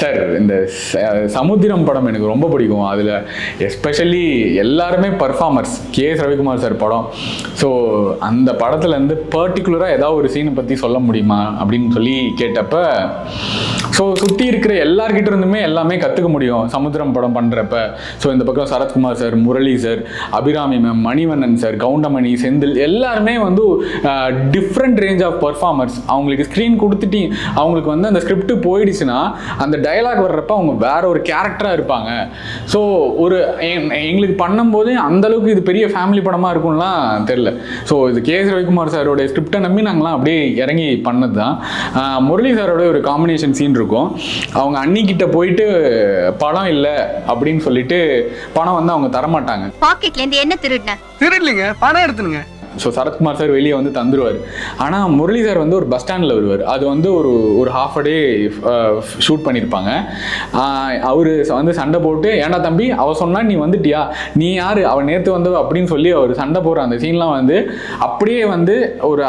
Sir இந்த சமுத்திரம் படம் எனக்கு ரொம்ப பிடிக்கும். அதில் எஸ்பெஷலி எல்லாருமே performers K. S Ravikumar sir படம். ஸோ அந்த படத்துலேருந்து பர்டிகுலராக ஏதாவது ஒரு சீனை பற்றி சொல்ல முடியுமா? அப்படின்னு சொல்லி கேட்டப்ப ஸோ சுற்றி இருக்கிற எல்லார்கிட்ட இருந்துமே எல்லாமே கற்றுக்க முடியும் சமுத்திரம் படம் பண்ணுறப்ப ஸோ இந்த பக்கம் Sarathkumar sir Murali sir Abirami ma'am Manivannan sir Goundamani Senthil எல்லாருமே வந்து டிஃப்ரெண்ட் ரேஞ்ச் ஆஃப் பர்ஃபார்மர்ஸ் அவங்களுக்கு ஸ்க்ரீன் கொடுத்துட்டி அவங்களுக்கு வந்து அந்த ஸ்கிரிப்ட் போயிடுச்சுன்னா அந்த டயலாக் வர்றப்ப அவங்க வேற ஒரு கேரக்டராக இருப்பாங்க. ஸோ ஒரு எ- எங்களுக்கு பண்ணும்போது அந்த அளவுக்கு இது பெரிய ஃபேமிலி படமாக இருக்கும்லாம் தெரில ஸோ இது கே எஸ் ரவிக்குமார் சாரோட ஸ்கிரிப்டை நம்பி நாங்களாம் அப்படியே இறங்கி பண்ணது தான் முரளி சாரோட ஒரு காம்பினேஷன் சீன் இருக்கும். அவங்க அன்னிக்கிட்ட போயிட்டு பணம் இல்லை அப்படின்னு சொல்லிட்டு பணம் வந்து அவங்க தரமாட்டாங்க. பாக்கெட்ல இருந்து என்ன திருடின? திருடலிங்க. பணம் எடுத்துனுங்க. ஸோ சரத்குமார் சார் வெளியே வந்து தந்துருவார். ஆனால் முரளி சார் வந்து ஒரு பஸ் ஸ்டாண்டில் வருவார். அது வந்து ஒரு ஒரு ஹாஃப் அ டே ஷூட் பண்ணியிருப்பாங்க அவர் வந்து சண்டை போட்டு ஏன்டா தம்பி அவ சொன்னா நீ வந்துட்டியா? நீ யார்? அவன் நேற்று வந்தவ அப்படின்னு சொல்லி அவர் சண்டை போடுற அந்த சீன்லாம் வந்து அப்படியே வந்து ஒரு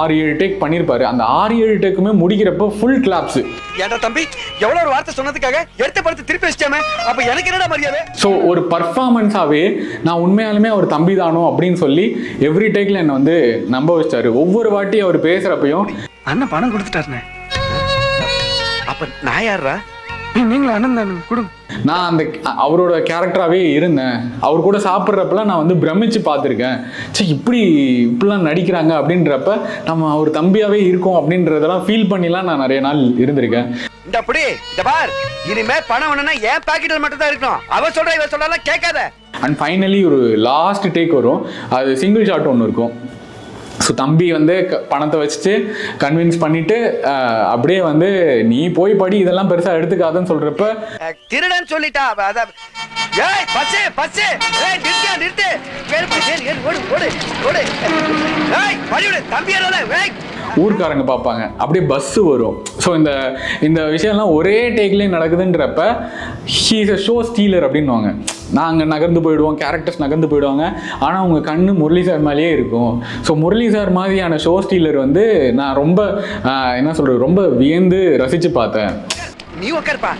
ஆறு ஏழு டேக் பண்ணியிருப்பாரு அந்த ஆறு ஏழு டேக்குமே முடிக்கிறப்போ ஃபுல் கிளாப்ஸு ஏன்டா தம்பி எவ்வளவு ஒரு வார்த்தை சொன்னதுக்காக எடுத்த படத்தை திருப்பி வச்சிட்டாமே. அப்ப எனக்கு என்னடா மரியாதை? ஸோ ஒரு பர்ஃபார்மன்ஸாகவே நான் உண்மையாலுமே அவர் தம்பி தானோ அப்படின்னு சொல்லி எவ்ரி டேக்கில் என்னை வந்து நம்ப வச்சிட்டாரு. ஒவ்வொரு வாட்டி அவர் பேசுகிறப்பையும் அண்ணன் பணம் கொடுத்துட்டாருண்ணே. அப்ப நான் யாரா நீங்களும் அண்ணன் தானுங்க கொடுங்க. நான் அந்த அவரோட கேரக்டராகவே இருந்தேன். அவர் கூட சாப்பிட்றப்பெல்லாம் நான் வந்து பிரமிச்சு பார்த்துருக்கேன். சே இப்படி இப்படிலாம் நடிக்கிறாங்க அப்படின்றப்ப நம்ம அவர் தம்பியாகவே இருக்கோம் அப்படின்றதெல்லாம் ஃபீல் பண்ணிலாம் நான் நிறைய நாள் இருந்திருக்கேன். இந்த அப்படி இந்த பார் இனிமே பணம் வேணும்னா என் பாக்கெட்ல மட்டும் தான் இருக்கணும். அவ சொல்ற இவ சொல்றலாம் கேட்காத. அண்ட் ஃபைனலி ஒரு லாஸ்ட் டேக் வரும். அது சிங்கிள் ஷாட் ஒன்று இருக்கும். ஸோ தம்பி வந்து க- பணத்தை வச்சுட்டு கன்வின்ஸ் பண்ணிட்டு அப்படியே வந்து நீ போய் படி இதெல்லாம் பெருசாக எடுத்துக்காதுன்னு சொல்கிறப்ப திருடன் சொல்லிட்டா ஏய் பச்சே பஸ் ஏய் நிறுத்தியா நிறுத்து ஏய் தம்பி ஏய் ஊர்க்காரங்க பார்ப்பாங்க. அப்படியே பஸ்ஸு வரும். ஸோ இந்த இந்த விஷயம்லாம் ஒரே டேக்லேயே நடக்குதுன்றப்ப ஹீஸ் அ ஷோ ஸ்டீலர் அப்படின்னுவாங்க. நாங்கள் நகர்ந்து போயிடுவோம் கேரக்டர்ஸ் நகர்ந்து போயிடுவாங்க. ஆனால் அவங்க கண்ணு முரளி சார் மேலேயே இருக்கும். ஸோ முரளி சார் மாதிரியான ஷோ ஸ்டீலர் வந்து நான் ரொம்ப என்ன சொல்கிறது ரொம்ப வியந்து ரசித்து பார்த்தேன். நீ உட்காருப்பா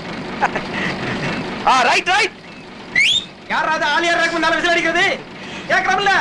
ஆ ரைட் ரைட் யாராவது ஆலியார் முன்னால விசில் அடிக்கிறது? கேட்கலாம்ல